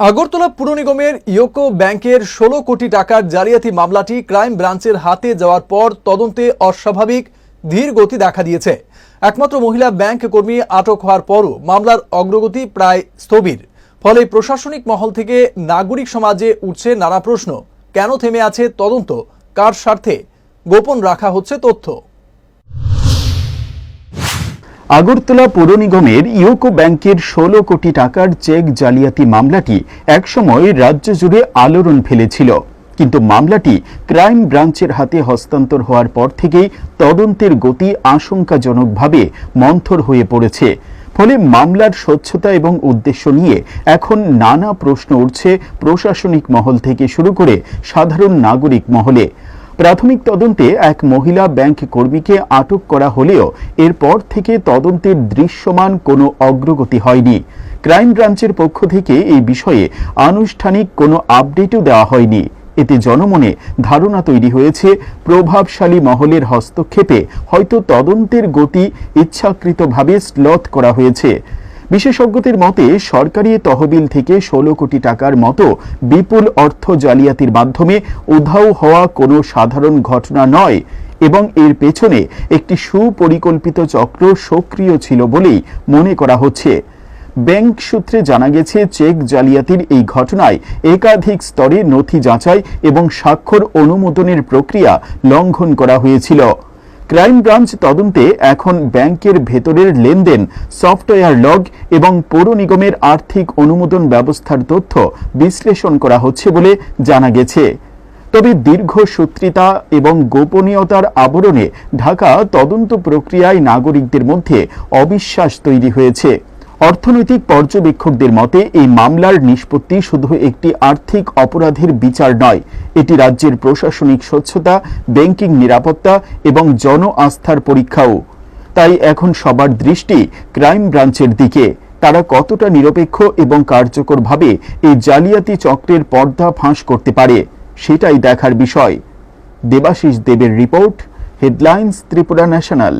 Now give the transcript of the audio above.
আগরতলা পুর নিগমের ইয়োকো ব্যাংকের ষোলো কোটি টাকার জালিয়াতি মামলাটি ক্রাইম ব্রাঞ্চের হাতে যাওয়ার পর তদন্তে অস্বাভাবিক, ধীর গতি দেখা দিয়েছে। একমাত্র মহিলা ব্যাংক কর্মী আটক হওয়ার পরও মামলার অগ্রগতি প্রায় স্থবির। ফলে প্রশাসনিক মহল থেকে নাগরিক সমাজে উঠছে নানা প্রশ্ন, কেন থেমে আছে তদন্ত, কার স্বার্থে গোপন রাখা হচ্ছে তথ্য। আগরতলা পৌর নিগমের ইউকো ব্যাংকের ষোলো কোটি টাকার চেক জালিয়াতি মামলাটি একসময় রাজ্য জুড়ে আলোড়ন ফেলেছিল। কিন্তু মামলাটি ক্রাইম ব্রাঞ্চের হাতে হস্তান্তর হওয়ার পর থেকেই তদন্তের গতি আশঙ্কাজনকভাবে মন্থর হয়ে পড়েছে। ফলে মামলার স্বচ্ছতা এবং উদ্দেশ্য নিয়ে এখন নানা প্রশ্ন উঠছে প্রশাসনিক মহল থেকে শুরু করে সাধারণ নাগরিক মহলে। প্রাথমিক তদন্তে এক মহিলা ব্যাংক কর্মীকে আটক করা হলেও এরপর থেকে তদন্তের দৃশ্যমান কোনো অগ্রগতি হয়নি। ক্রাইম ব্রাঞ্চের পক্ষ থেকে এই বিষয়ে আনুষ্ঠানিক কোনো আপডেটও দেওয়া হয়নি। এতে জনমনে ধারণা তৈরি হয়েছে, প্রভাবশালী মহলের হস্তক্ষেপে হয়তো তদন্তের গতি ইচ্ছাকৃতভাবে স্লথ করা হয়েছে। বিশেষজ্ঞদের মতে, সরকারি তহবিল থেকে ষোলো কোটি টাকার মতো বিপুল অর্থ জালিয়াতির মাধ্যমে উধাও হওয়া কোনো সাধারণ ঘটনা নয় এবং এর পেছনে একটি সুপরিকল্পিত চক্র সক্রিয় ছিল বলেই মনে করা হচ্ছে। ব্যাংক সূত্রে জানা গেছে, চেক জালিয়াতির এই ঘটনায় একাধিক স্তরে নথি যাচাই এবং স্বাক্ষর অনুমোদনের প্রক্রিয়া লঙ্ঘন করা হয়েছিল। ক্রাইম ব্রাঞ্চ তদন্তে এখন ব্যাংকের ভেতরের লেনদেন, সফটওয়্যার লগ এবং পৌর নিগমের আর্থিক অনুমোদন ব্যবস্থার তথ্য বিশ্লেষণ করা হচ্ছে বলে জানা গেছে। তবে দীর্ঘ সূত্রিতা এবং গোপনীয়তার আবরণে ঢাকা তদন্ত প্রক্রিয়ায় নাগরিকদের মধ্যে অবিশ্বাস তৈরি হয়েছে। অর্থনৈতিক পর্যবেক্ষকদের মতে, এই মামলার নিষ্পত্তি শুধু একটি আর্থিক অপরাধের বিচার নয়, এটি রাজ্যের প্রশাসনিক স্বচ্ছতা, ব্যাংকিং নিরাপত্তা এবং জন আস্থার পরীক্ষাও। তাই এখন সবার দৃষ্টি ক্রাইম ব্রাঞ্চের দিকে। তারা কতটা নিরপেক্ষ এবং কার্যকরভাবে এই জালিয়াতি চক্রের পর্দা ফাঁস করতে পারে, সেটাই দেখার বিষয়। দেবাশিস দেবের রিপোর্ট, হেডলাইন্স ত্রিপুরা ন্যাশনাল।